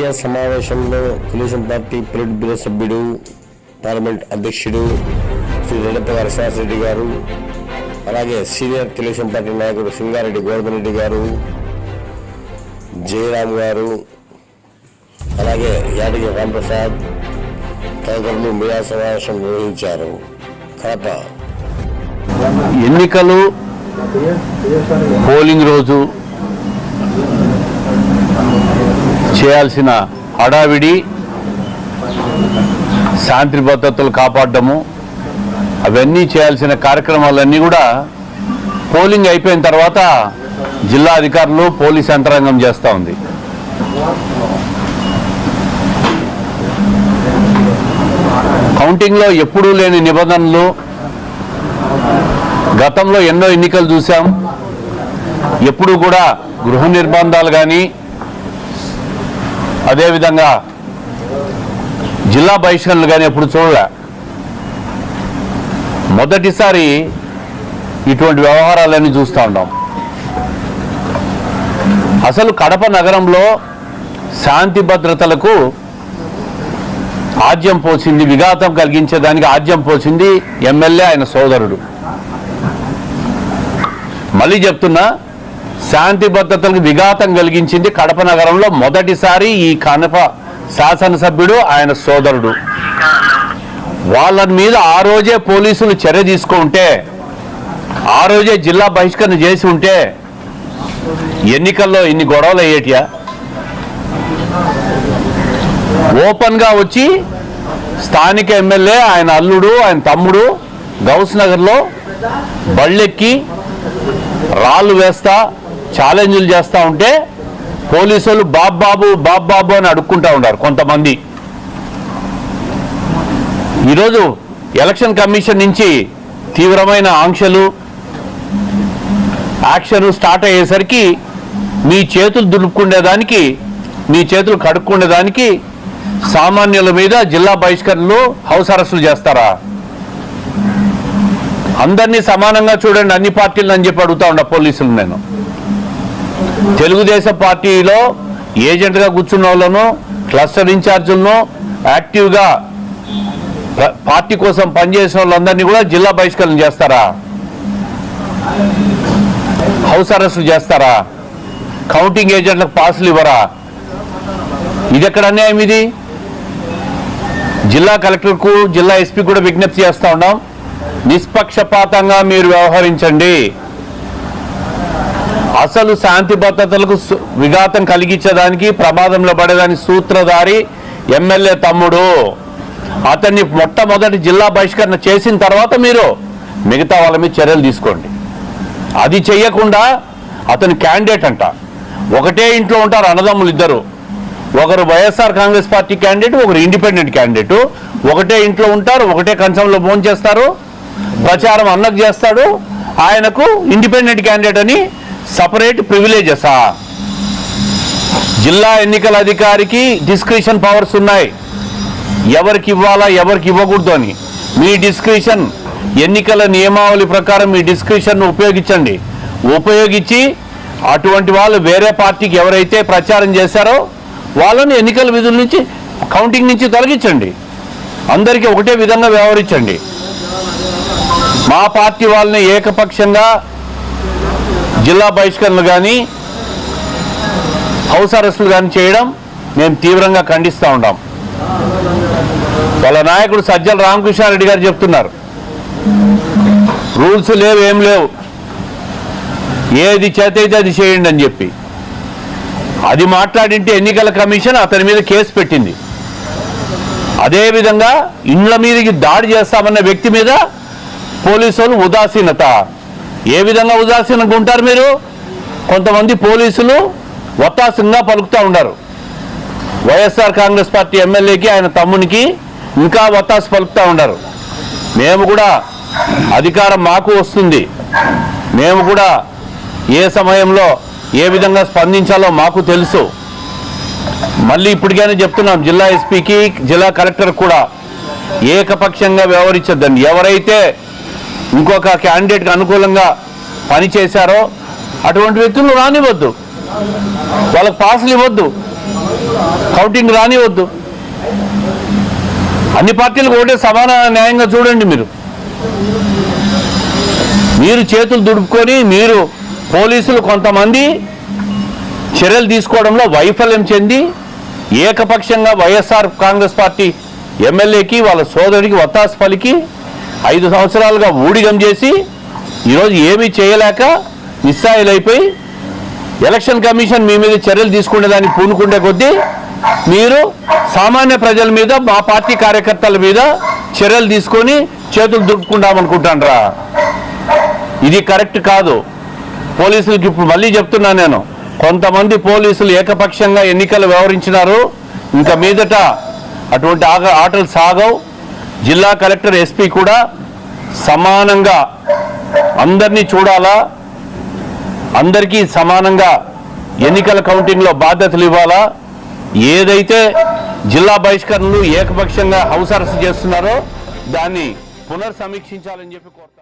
సమావేశంలో Telugu Desam party politburo సభ్యుడు parliament అధ్యక్షుడు శ్రీ రెడ్డప్పగారి రెడ్డి గారు అలాగే సీనియర్ తెలుగుదేశం పార్టీ నాయకుడు సింగారెడ్డి గోవర్ధన్ రెడ్డి గారు జయరామ్ గారు అలాగే యాదగిరి రాంప్రసాద్ తదితరులు మీడియా సమావేశం నిర్వహించారు. కడప. ఎన్నికలు పోలింగ్ రోజు చేయాల్సిన హడావిడి శాంతి భద్రతలు కాపాడము అవన్నీ చేయాల్సిన కార్యక్రమాలన్నీ కూడా పోలింగ్ అయిపోయిన తర్వాత జిల్లా అధికారులు పోలీస్ యంత్రాంగం చేస్తూ ఉంది. కౌంటింగ్లో ఎప్పుడూ లేని నిబంధనలు గతంలో ఎన్నో ఎన్నికలు చూసాం ఎప్పుడు కూడా గృహ నిర్బంధాలు కానీ అదేవిధంగా జిల్లా బహిష్కరణలు కానీ ఎప్పుడు చూడలే. మొదటిసారి ఇటువంటి వ్యవహారాలన్నీ చూస్తూ ఉన్నాం. అసలు కడప నగరంలో శాంతి భద్రతలకు ఆద్యం పోసింది విఘాతం కలిగించేదానికి ఆజ్యం పోసింది ఎమ్మెల్యే ఆయన సోదరుడు. మళ్ళీ చెప్తున్నా శాంతి భద్రతలకు విఘాతం కలిగించింది కడప నగరంలో మొదటిసారి ఈ కడప శాసనసభ్యుడు ఆయన సోదరుడు. వాళ్ళ మీద ఆ రోజే పోలీసులు చర్య తీసుకుంటే ఆ రోజే జిల్లా బహిష్కరణ చేసి ఉంటే ఎన్నికల్లో ఇన్ని గొడవలు అయ్యేటియా? ఓపెన్గా వచ్చి స్థానిక ఎమ్మెల్యే ఆయన అల్లుడు ఆయన తమ్ముడు గౌస్ నగర్లో బళ్ళెక్కి రాళ్ళు వేస్తా ఛాలెంజ్లు చేస్తూ ఉంటే పోలీసులు బాబ్ బాబు బాబ్ బాబు అని అడుక్కుంటూ ఉన్నారు కొంతమంది. ఈరోజు ఎలక్షన్ కమిషన్ నుంచి తీవ్రమైన ఆంక్షలు యాక్షన్ స్టార్ట్ అయ్యేసరికి మీ చేతులు దులుపుకునేదానికి మీ చేతులు కడుక్కునేదానికి సామాన్యుల మీద జిల్లా బహిష్కరణలు హౌస్ అరెస్టులు చేస్తారా? అందరినీ సమానంగా చూడండి అన్ని పార్టీలను అని చెప్పి అడుగుతా ఉండ పోలీసులు నేను. తెలుగుదేశం పార్టీలో ఏజెంట్గా కూర్చున్న వాళ్ళను క్లస్టర్ ఇన్ఛార్జులను యాక్టివ్గా పార్టీ కోసం పనిచేసిన వాళ్ళందరినీ కూడా జిల్లా బహిష్కరణ చేస్తారా? హౌస్ అరెస్టులు చేస్తారా? కౌంటింగ్ ఏజెంట్లకు పాసులు ఇవ్వరా? ఇది ఎక్కడ అన్యాయం ఇది? జిల్లా కలెక్టర్కు జిల్లా ఎస్పీ కూడా విజ్ఞప్తి చేస్తూ ఉన్నాం. నిష్పక్షపాతంగా మీరు వ్యవహరించండి. అసలు శాంతి భద్రతలకు విఘాతం కలిగించడానికి ప్రమాదంలో పడేదాని సూత్రధారి ఎమ్మెల్యే తమ్ముడు. అతన్ని మొట్టమొదటి జిల్లా బహిష్కరణ చేసిన తర్వాత మీరు మిగతా వాళ్ళ మీద చర్యలు తీసుకోండి. అది చెయ్యకుండా అతని క్యాండిడేట్ అంట. ఒకటే ఇంట్లో ఉంటారు అన్నదమ్ములు ఇద్దరు. ఒకరు వైఎస్ఆర్ కాంగ్రెస్ పార్టీ క్యాండిడేట్ ఒకరు ఇండిపెండెంట్ క్యాండిడేట్. ఒకటే ఇంట్లో ఉంటారు ఒకటే కంచంలో ఫోన్ చేస్తారు ప్రచారం అన్నకు చేస్తాడు. ఆయనకు ఇండిపెండెంట్ క్యాండిడేట్ అని సపరేట్ ప్రివిలేజెసా? జిల్లా ఎన్నికల అధికారికి డిస్క్రిషన్ పవర్స్ ఉన్నాయి. ఎవరికి ఇవ్వాలా ఎవరికి ఇవ్వకూడదు అని. మీ డిస్క్రిషన్ ఎన్నికల నియమావళి ప్రకారం మీ డిస్క్రిషన్ను ఉపయోగించండి. ఉపయోగించి అటువంటి వాళ్ళు వేరే పార్టీకి ఎవరైతే ప్రచారం చేశారో వాళ్ళని ఎన్నికల విధుల నుంచి కౌంటింగ్ నుంచి తొలగించండి. అందరికీ ఒకటే విధంగా వ్యవహరించండి. మా పార్టీ వాళ్ళని ఏకపక్షంగా జిల్లా బహిష్కరణలు కానీ హౌస్ అరెస్టులు కానీ చేయడం మేము తీవ్రంగా ఖండిస్తూ ఉన్నాం వాళ్ళ నాయకుడు సజ్జల రామకృష్ణారెడ్డి గారు చెప్తున్నారు. రూల్స్ లేవు ఏం లేవు. ఏది చేతైతే అది చేయండి అని చెప్పి. అది మాట్లాడింటే ఎన్నికల కమిషన్ అతని మీద కేసు పెట్టింది. అదేవిధంగా ఇండ్ల మీదకి దాడి చేస్తామన్న వ్యక్తి మీద పోలీసులు ఉదాసీనత. ఏ విధంగా ఉదాసీనంగా ఉంటారు మీరు? కొంతమంది పోలీసులు ఒత్తాసంగా పలుకుతూ ఉన్నారు. వైఎస్ఆర్ కాంగ్రెస్ పార్టీ ఎమ్మెల్యేకి ఆయన తమ్మునికి ఇంకా ఒత్తాసు పలుకుతూ ఉన్నారు. మేము కూడా అధికారం మాకు వస్తుంది. మేము కూడా ఏ సమయంలో ఏ విధంగా స్పందించాలో మాకు తెలుసు. మళ్ళీ ఇప్పటికైనా చెప్తున్నాం జిల్లా ఎస్పీకి జిల్లా కలెక్టర్ కూడా ఏకపక్షంగా వ్యవహరించద్దండి ఎవరైతే ఇంకొక క్యాండిడేట్కి అనుకూలంగా పనిచేశారో అటువంటి వ్యక్తులు రానివ్వద్దు. వాళ్ళకి పాసులు ఇవ్వద్దు. కౌంటింగ్ రానివద్దు అన్ని పార్టీలకు ఒకటే సమాన న్యాయంగా చూడండి మీరు. మీరు చేతులు దుడుపుకొని మీరు పోలీసులు కొంతమంది చర్యలు తీసుకోవడంలో వైఫల్యం చెంది ఏకపక్షంగా వైఎస్ఆర్ కాంగ్రెస్ పార్టీ ఎమ్మెల్యేకి వాళ్ళ సోదరుడికి వత్తాసు పలికి ఐదు సంవత్సరాలుగా ఊడిగం చేసి ఈరోజు ఏమీ చేయలేక నిస్సాయిలైపోయి ఎలక్షన్ కమిషన్ మీ మీద చర్యలు తీసుకునేదాన్ని పూనుకుండే కొద్దీ మీరు సామాన్య ప్రజల మీద మా పార్టీ కార్యకర్తల మీద చర్యలు తీసుకొని చేతులు దుడుపుకుంటామనుకుంటానరా ఇది కరెక్ట్ కాదు. పోలీసులకి ఇప్పుడు మళ్ళీ చెప్తున్నా నేను. కొంతమంది పోలీసులు ఏకపక్షంగా ఎన్నికలు వ్యవహరించినారు. ఇంకా మీదట అటువంటి ఆటలు సాగవు. జిల్లా కలెక్టర్ ఎస్పీ కూడా సమానంగా అందరినీ చూడాలా అందరికీ సమానంగా ఎన్నికల కౌంటింగ్లో బాధ్యతలు ఇవ్వాలా ఏదైతే జిల్లా బహిష్కరణలు ఏకపక్షంగా హౌస్ అరెస్ట్ చేస్తున్నారో దాన్ని పునర్సమీక్షించాలని చెప్పి కోరుతారు